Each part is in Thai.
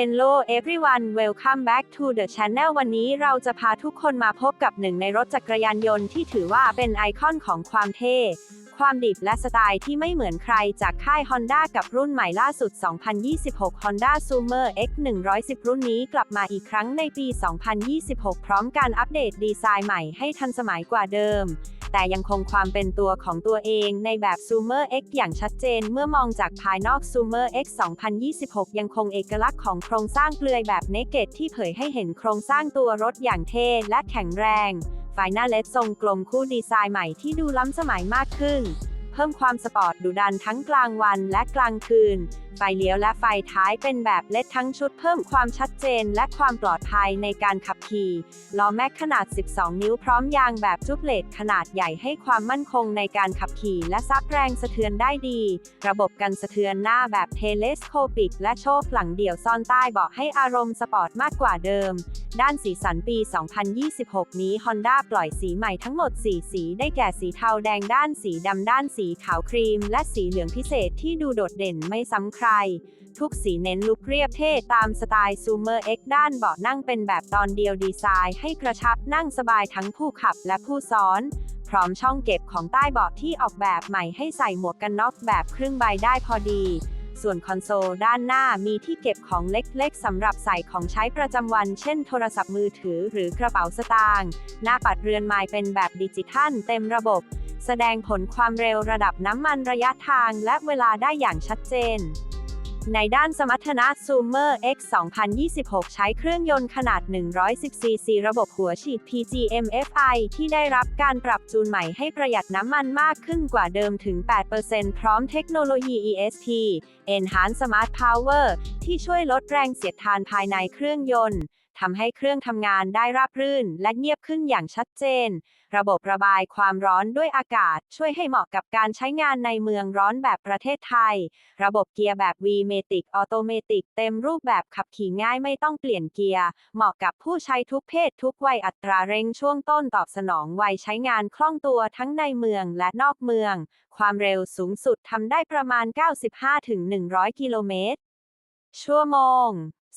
Hello everyone welcome back to the channel วันนี้เราจะพาทุกคนมาพบกับหนึ่งในรถจักรยานยนต์ที่ถือว่าเป็นไอคอนของความเท่ ความดิบและสไตล์ที่ไม่เหมือนใครจากค่าย Honda กับรุ่นใหม่ล่าสุด 2026 Honda Summer X 110 รุ่นนี้กลับมาอีกครั้งในปี 2026 พร้อมการอัปเดตดีไซน์ใหม่ให้ทันสมัยกว่าเดิม แต่ยังคงความเป็นตัวของตัวเองในแบบ Sumer X อย่างชัดเจน เมื่อมองจากภายนอก Sumer X 2026 ยังคงเอกลักษณ์ของโครงสร้างเปลือยแบบเนเกตที่เผยให้เห็นโครงสร้างตัวรถอย่างเท่และแข็งแรงไฟหน้าเลดทรงกลมคู่ดีไซน์ใหม่ที่ดูล้ำสมัยมากขึ้น เพิ่มความสปอร์ตดุดันทั้งกลางวันและกลางคืน ไฟเลี้ยวและไฟท้ายเป็นแบบเลดทั้งชุดเพิ่มความชัดเจนและความปลอดภัยในการขับขี่ ล้อแม็กขนาด 12 นิ้วพร้อมยางแบบจุบเลตขนาดใหญ่ให้ความมั่นคงในการขับขี่และซับแรงสะเทือนได้ดี ระบบกันสะเทือนหน้าแบบเทเลสโคปิก และโชคหลังเดี่ยวซ่อนใต้เบาะให้อารมณ์สปอร์ตมากกว่าเดิม ด้านสีสันปี 2026 นี้ Honda ปล่อยสีใหม่ทั้งหมด 4 สีได้แก่สีเทาแดงด้านสีดำด้านสีขาวครีม และสีเหลืองพิเศษที่ดูโดดเด่นไม่ซ้ำใครทุกสีเน้นลุคเรียบเท่ตามสไตล์ Sumer X ด้านเบาะนั่งเป็นแบบตอนเดียวดีไซน์ให้กระชับนั่งสบายทั้งผู้ขับและผู้ซ้อน พร้อมช่องเก็บของใต้เบาะที่ออกแบบใหม่ให้ใส่หมวกกันน็อกแบบครึ่งใบได้พอดี ส่วนคอนโซลด้านหน้ามีที่เก็บของเล็กๆสำหรับใส่ของใช้ประจำวัน เช่นโทรศัพท์มือถือหรือกระเป๋าสตางค์หน้าปัดเรือนไม้เป็นแบบดิจิทัลเต็มระบบแสดงผลความเร็วระดับน้ำมันระยะทางและเวลาได้อย่างชัดเจน ในด้านสมรรถนะ Zoomer X 2026 ใช้เครื่องยนต์ขนาด 110 cc ระบบหัวฉีด PGM-FI ที่ได้รับการปรับจูนใหม่ให้ประหยัดน้ำมันมากขึ้นกว่าเดิมถึง 8%พร้อมเทคโนโลยี ESP Enhanced Smart Power ที่ช่วยลดแรงเสียดทานภายในเครื่องยนต์ ทำให้เครื่องทำงานได้ราบรื่น และเงียบขึ้นอย่างชัดเจน ระบบระบายความร้อนด้วยอากาศ ช่วยให้เหมาะกับการใช้งานในเมืองร้อนแบบประเทศไทย ระบบเกียร์แบบ V-Matic Automatic เต็มรูปแบบขับขี่ง่ายไม่ต้องเปลี่ยนเกียร์ เหมาะกับผู้ใช้ทุกเพศทุกวัยอัตราเร่งช่วงต้นตอบสนองไวใช้งานคล่องตัวทั้งในเมืองและนอกเมือง ความเร็วสูงสุดทำได้ประมาณ 95-100 กิโลเมตรชั่วโมง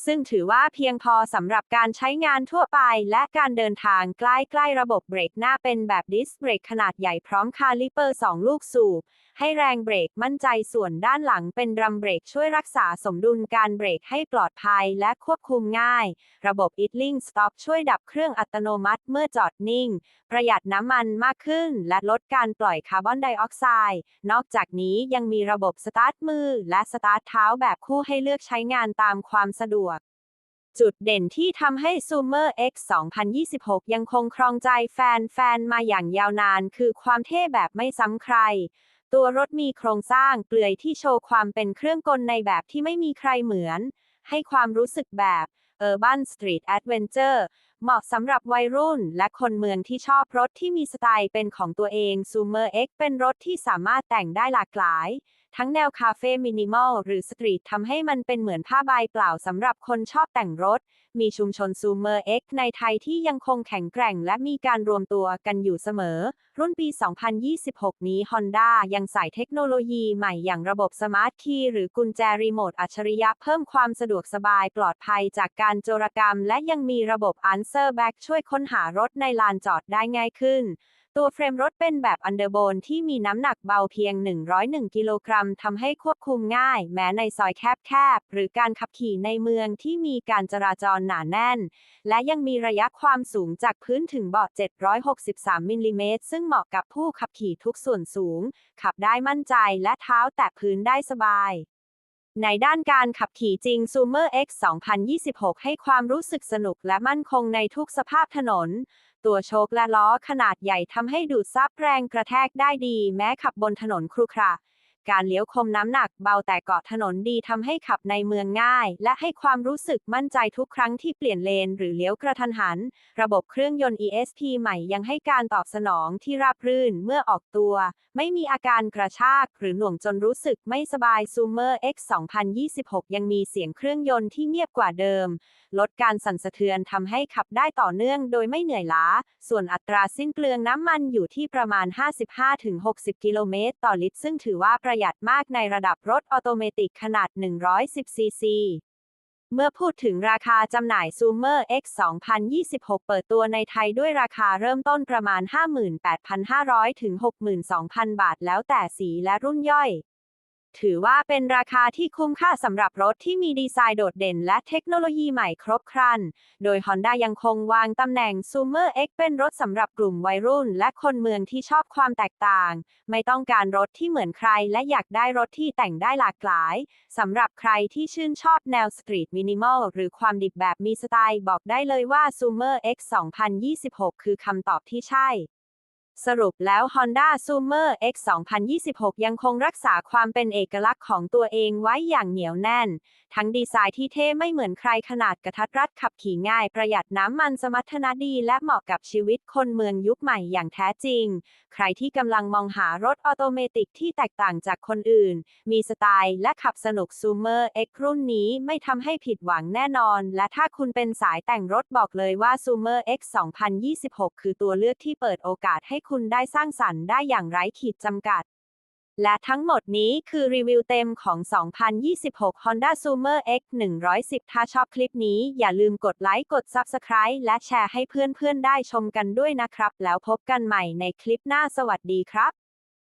ซึ่งถือว่าเพียงพอสำหรับการใช้งานทั่วไป และการเดินทางใกล้ๆระบบเบรกหน้าเป็นแบบดิสเบรกขนาดใหญ่พร้อมคาลิเปอร์ 2 ลูกสูบ ให้แรงเบรกมั่นใจส่วนด้านหลังเป็นดรัมเบรกช่วยรักษาสมดุลการเบรกให้ปลอดภัยและควบคุมง่าย ระบบ idling stop ช่วยดับเครื่องอัตโนมัติเมื่อจอดนิ่ง ประหยัดน้ำมันมากขึ้น และลดการปล่อยคาร์บอนไดออกไซด์ นอกจากนี้ยังมีระบบสตาร์ทมือและสตาร์ทเท้าแบบคู่ให้เลือกใช้งานตามความสะดวกจุดเด่นที่ทำให้ Zoomer X 2026 ยังคงครองใจแฟนๆ มาอย่างยาวนานคือความเท่แบบไม่ซ้ำใคร ตัวรถมีโครงสร้างเปลือยที่โชว์ความเป็นเครื่องกลในแบบที่ไม่มีใครเหมือน ให้ความรู้สึกแบบ Urban Street Adventure เหมาะสำหรับวัยรุ่นและคนเมืองที่ชอบรถที่มีสไตล์เป็นของตัวเอง Zoomer X เป็นรถที่สามารถแต่งได้หลากหลายทั้งแนวคาเฟ่มินิมอลหรือสตรีททำให้มันเป็นเหมือนผ้าใบเปล่าสำหรับคนชอบแต่งรถ มีชุมชนซูเมอร์ X ในไทยที่ยังคงแข็งแกร่งและมีการรวมตัวกันอยู่เสมอ รุ่นปี 2026 นี้ Honda ยังใส่เทคโนโลยีใหม่อย่างระบบสมาร์ทคีย์หรือกุญแจรีโมทอัจฉริยะเพิ่มความสะดวกสบายปลอดภัยจากการโจรกรรม และยังมีระบบ Answer Back ช่วยค้นหารถในลานจอดได้ง่ายขึ้น ตัวเฟรมรถเป็นแบบอันเดอร์โบนที่มีน้ำหนักเบาเพียง 101 กิโลกรัมทำให้ควบคุมง่าย แม้ในซอยแคบๆ หรือการขับขี่ในเมืองที่มีการจราจรหนาแน่น และยังมีระยะความสูงจากพื้นถึงเบาะ 763 มิลลิเมตร ซึ่งเหมาะกับผู้ขับขี่ทุกส่วนสูง ขับได้มั่นใจและเท้าแตะพื้นได้สบาย ในด้านการขับขี่จริง Zoomer X 2026 ให้ความรู้สึกสนุกและมั่นคงในทุกสภาพถนน ตัวโชคและล้อขนาดใหญ่ทำให้ดูดซับแรงกระแทกได้ดี แม้ขับบนถนนครุขระ การเลี้ยวคมน้ำหนักเบาแต่เกาะถนนดีทำให้ขับในเมืองง่าย และให้ความรู้สึกมั่นใจทุกครั้งที่เปลี่ยนเลน หรือเลี้ยวกระทันหัน ระบบเครื่องยนต์ ESP ใหม่ยังให้การตอบสนองที่ราบรื่นเมื่อออกตัว ไม่มีอาการกระชาก หรือหน่วงจนรู้สึกไม่สบาย Zoomer X 2026 ยังมีเสียงเครื่องยนต์ที่เงียบกว่าเดิม ลดการสั่นสะเทือนทำให้ขับได้ต่อเนื่องโดยไม่เหนื่อยล้า ส่วนอัตราสิ้นเปลืองน้ำมันอยู่ที่ประมาณ 55-60 กิโลเมตรต่อลิตรซึ่งถือว่าประหยัดมากในระดับรถออโตเมติกขนาด 110 ซีซี เมื่อพูดถึงราคาจำหน่าย Zoomer X 2026 เปิดตัวในไทยด้วยราคาเริ่มต้นประมาณ 58,500 ถึง 62,000 บาทแล้วแต่สีและรุ่นย่อย ถือว่าเป็นราคาที่คุ้มค่าสำหรับรถที่มีดีไซน์โดดเด่นและเทคโนโลยีใหม่ครบครัน โดย Honda ยังคงวางตำแหน่ง Zoomer X เป็นรถสำหรับกลุ่มวัยรุ่น และคนเมืองที่ชอบความแตกต่าง ไม่ต้องการรถที่เหมือนใคร และอยากได้รถที่แต่งได้หลากหลายสำหรับใครที่ชื่นชอบแนวสตรีทมินิมอลหรือความดิบแบบมีสไตล์บอกได้เลยว่า Zoomer X 2026 คือคำตอบที่ใช่ สรุปแล้ว Honda Zoomer X 2026 ยังคงรักษาความเป็นเอกลักษณ์ของตัวเองไว้อย่างเหนียวแน่น ทั้งดีไซน์ที่เท่ไม่เหมือนใครขนาดกระทัดรัดขับขี่ง่าย ประหยัดน้ำมันสมรรถนะดี และเหมาะกับชีวิตคนเมืองยุคใหม่อย่างแท้จริง ใครที่กำลังมองหารถออโตเมติกที่แตกต่างจากคนอื่น มีสไตล์และขับสนุก Zoomer X รุ่นนี้ไม่ทำให้ผิดหวังแน่นอน และถ้าคุณเป็นสายแต่งรถบอกเลยว่า Zoomer X 2026 คือตัวเลือกที่เปิดโอกาสให้คุณได้สร้างสรรค์ได้อย่างไร้ขีดจำกัด และทั้งหมดนี้คือรีวิวเต็มของ 2026 Honda Summer X 110 ถ้าชอบคลิปนี้อย่าลืมกดไลค์ กด Subscribe และแชร์ให้เพื่อนๆ ได้ชมกันด้วยนะครับ แล้วพบกันใหม่ในคลิปหน้าสวัสดีครับ